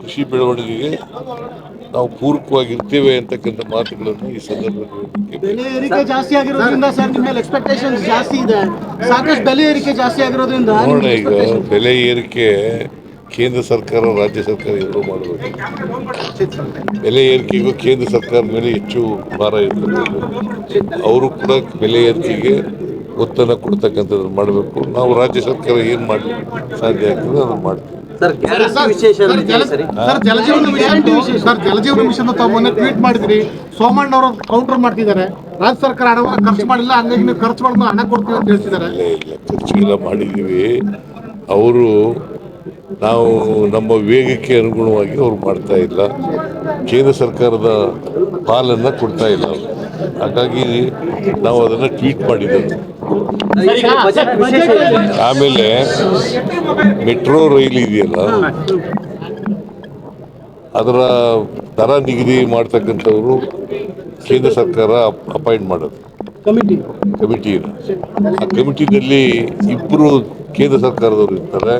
ಕೃಷಿ ಬೆಳವಣಿಗೆಗೆ ನಾವು ಪೂರಕವಾಗಿರ್ತೇವೆ ಅಂತಕ್ಕಂಥ ಮಾತುಗಳನ್ನು ಈ ಸಂದರ್ಭದಲ್ಲಿ ಬೆಲೆ ಏರಿಕೆ ಜಾಸ್ತಿ ಆಗಿರೋದ್ರಿಂದ ಸರ್ ನಿಮ್ಮ ಜಾಸ್ತಿ ಇದೆ. ಸಾಕಷ್ಟು ಬೆಲೆ ಏರಿಕೆ ಜಾಸ್ತಿ ಆಗಿರೋದ್ರಿಂದ ನೋಡೋಣ ಈಗ ಬೆಲೆ ಏರಿಕೆ ಕೇಂದ್ರ ಸರ್ಕಾರ ರಾಜ್ಯ ಸರ್ಕಾರ ಎರಡೂ ಮಾಡಬೇಕು. ಬೆಲೆ ಏರಿಕೆಗೂ ಕೇಂದ್ರ ಸರ್ಕಾರ ಮೇಲೆ ಹೆಚ್ಚು ಭಾರ ಇರ್ತದೆ. ಅವರು ಕೂಡ ಬೆಲೆ ಏರಿಕೆಗೆ ಒತ್ತನ್ನು ಕೊಡ್ತಕ್ಕಂಥದ್ದು ಮಾಡಬೇಕು. ನಾವು ರಾಜ್ಯ ಸರ್ಕಾರ ಏನು ಮಾಡಿ ಸಾಧ್ಯ ಆಗ್ತದೆ ಅದನ್ನು ಮಾಡ್ತೀವಿ. Sir Jal Jeevan mission sir Jal Jeevan mission ತಾವು ಮೊನ್ನೆ ಟ್ವೀಟ್ ಮಾಡಿದ್ರಿ. ಸೋಮಣ್ಣ ಅವರು ಕೌಂಟರ್ ಮಾಡ್ತಿದ್ದಾರೆ. ರಾಜ್ಯ ಸರ್ಕಾರ ಹಣವನ್ನು ಖರ್ಚು ಮಾಡಿಲ್ಲ ಹಂಗಾಗಿ ನೀವು ಖರ್ಚು ಮಾಡಿದ ಹಣ ಕೊಡ್ತೀವಿ ಅಂತ ಹೇಳ್ತಿದ್ದಾರೆ. ಇಲ್ಲ ಮಾಡಿದ್ದೀವಿ. ಅವರು ನಾವು ನಮ್ಮ ವೇಗಕ್ಕೆ ಅನುಗುಣವಾಗಿ ಅವ್ರು ಮಾಡ್ತಾ ಇಲ್ಲ. ಕೇಂದ್ರ ಸರ್ಕಾರದ ಪಾಲನ್ನು ಕೊಡ್ತಾ ಇಲ್ಲ ಹಾಗಾಗಿ ನಾವು ಅದನ್ನು ಟ್ವೀಟ್ ಮಾಡಿದ್ದೆವು. ಆಮೇಲೆ ಮೆಟ್ರೋ ರೈಲ್ ಇದೆಯಲ್ಲ? ಅದರ ದರ ನಿಗದಿ ಮಾಡ್ತಕ್ಕಂಥವ್ರು ಕೇಂದ್ರ ಸರ್ಕಾರ ಅಪಾಯಿಂಟ್ ಮಾಡೋದು. ಕಮಿಟಿ. ಕಮಿಟಿಯನ್ನು ಆ ಕಮಿಟಿನಲ್ಲಿ ಇಬ್ಬರು ಕೇಂದ್ರ ಸರ್ಕಾರದವರು ಇರ್ತಾರೆ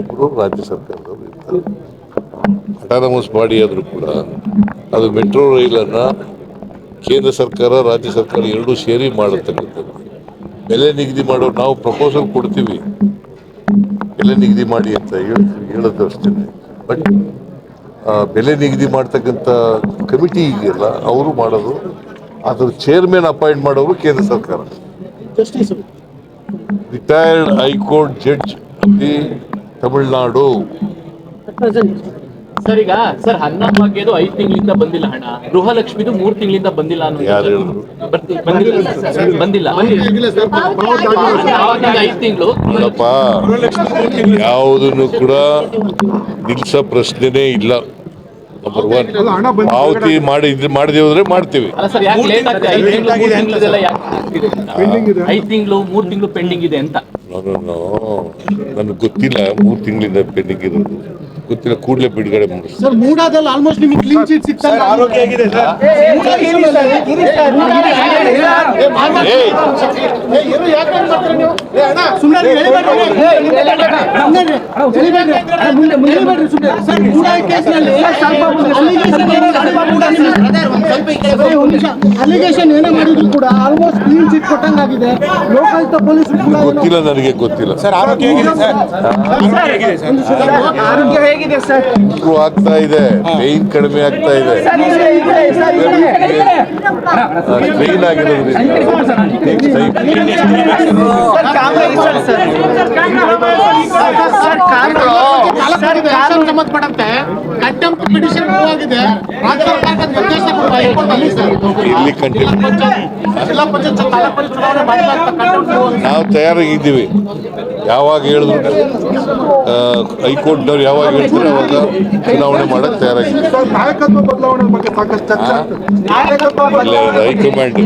ಒಬ್ಬರು ರಾಜ್ಯ ಸರ್ಕಾರದವರು ಇರ್ತಾರೆ. ಅಟಾನಮಸ್ ಬಾಡಿ ಆದರೂ ಕೂಡ ಅದು ಮೆಟ್ರೋ ರೈಲನ್ನು ಕೇಂದ್ರ ಸರ್ಕಾರ ರಾಜ್ಯ ಸರ್ಕಾರ ಎರಡೂ ಸೇರಿ ಮಾಡತಕ್ಕಂಥದ್ದು. ಬೆಲೆ ನಿಗದಿ ಮಾಡೋ ನಾವು ಪ್ರಪೋಸಲ್ ಕೊಡ್ತೀವಿ. ಬೆಲೆ ನಿಗದಿ ಮಾಡಿ ಅಂತ ಹೇಳ್ತೀವಿ ಹೇಳೋದು ಅಷ್ಟೇ. ಬಟ್ ಬೆಲೆ ನಿಗದಿ ಮಾಡ್ತಕ್ಕಂಥ ಕಮಿಟಿ ಇದೆಯಲ್ಲ ಅವರು ಮಾಡೋದು. ಅದ್ರ ಚೇರ್ಮನ್ ಅಪಾಯಿಂಟ್ ಮಾಡೋರು ಕೇಂದ್ರ ಸರ್ಕಾರ. ರಿಟೈರ್ಡ್ ಹೈಕೋರ್ಟ್ ಜಡ್ಜ್ ದಿ ತಮಿಳುನಾಡು ಸರ್ ಈಗ ಸರ್ ಅನ್ನ ಭಾಗ್ಯದು ಐದ್ ತಿಂಗಳಿಂದ ಬಂದಿಲ್ಲ ಹಣ. ಗೃಹಲಕ್ಷ್ಮಿದು ಮೂರ್ ತಿಂಗಳಿಂದ ಬಂದಿಲ್ಲ ಅನ್ನೋ ಯಾರು? ಹೇಳಿದ್ರು ಬಂದಿಲ್ಲ ಸರ್, ಬಂದಿಲ್ಲ ಐದ್ ತಿಂಗಳು? ನೋಡಪ್ಪ ಯಾವುದನ್ನು ಕೂಡ ನಿಲ್ಸೋ ಪ್ರಶ್ನೆನೇ ಇಲ್ಲ. ನಂಬರ್ ಒನ್ ಪಾವತಿ ಮಾಡಿ ಮಾಡದೆ ಹೋದ್ರೆ ಮಾಡ್ತೀವಿ. ಅಲ್ಲ ಸರ್ ಯಾಕೆ ಲೇಟ್ ಆಗ್ತದೆ ಐದ್ ತಿಂಗಳು ಮೂರ್ ತಿಂಗಳದೆಲ್ಲ ಯಾಕೆ ಐದ್ ತಿಂಗಳು ಮೂರ್ ತಿಂಗಳು ಪೆಂಡಿಂಗ್ ಇದೆ ಅಂತ. ನಾನು ನನಗೆ ಗೊತ್ತಿಲ್ಲ ಮೂರು ತಿಂಗಳಿಂದ ಪೆಂಡಿಂಗ್ ಇರೋದು. ಗೊತ್ತಿಲ್ಲ ಕೂಡಲೇ ಬಿಡುಗಡೆ ಮಾಡಿ ಸರ್ ಮೂಡಾದಲ್ಲಿ ಆಲ್ಮೋಸ್ಟ್ ನಿಮಗೆ ಕ್ಲೀನ್ ಚೀಟ್ ಆರೋಗ್ಯ ಆಗಿದೆ ಅಲಿಗೇಷನ್ ಏನೇ ಮಾಡಿದ್ರು ಕೂಡ ಆಲ್ಮೋಸ್ಟ್ ಕ್ಲೀನ್ ಚಿಟ್ ಕೊಟ್ಟಂಗಾಗಿದೆ. ಲೋಕಾಯುಕ್ತ ಪೊಲೀಸ್ ಗೊತ್ತಿಲ್ಲ ನನಗೆ ಗೊತ್ತಿಲ್ಲ. ಸರ್ ಆರೋಗ್ಯ ಹೇಗಿದೆ ಸರ್? ಇಂಪ್ರೂವ್ ಆಗ್ತಾ ಇದೆ. ಪೇಯ್ನ್ ಕಡಿಮೆ ಆಗ್ತಾ ಇದೆ. ಟ್ರೈನ್ ಆಗಿರೋದ್ರಿಂದ. ಸಂಬಂಧಪಟ್ಟಂತೆ ಕಂಟೆಂಪ್ಟ್ ಪಿಟಿಷನ್ ಆಗಿದೆ ರಾಜ್ಯ ಸರ್ಕಾರಕ್ಕೆ ನಿರ್ದೇಶನ ಕೊಡುವ ಹೈಕೋರ್ಟ್ ಅಲ್ಲಿ ಸರ್ ಇಲ್ಲಿ ಕಂಟಿನ್ಯೂ ಜಿಲ್ಲಾ ಪಂಚಾಯತ್ ತಾಲೂಕು ಪಂಚಾಯತ್ ಚುನಾವಣೆ ನಾವು ತಯಾರಾಗಿದ್ದೀವಿ ಯಾವಾಗ ಹೇಳಿದ್ರು ಹೈಕೋರ್ಟ್ನವ್ರು ಯಾವಾಗ ಹೇಳ್ತಾರೆ ಅವಾಗ ಚುನಾವಣೆ ಮಾಡಕ್ ತಯಾರಾಗಿದೆ ಹೈಕಮಾಂಡ್.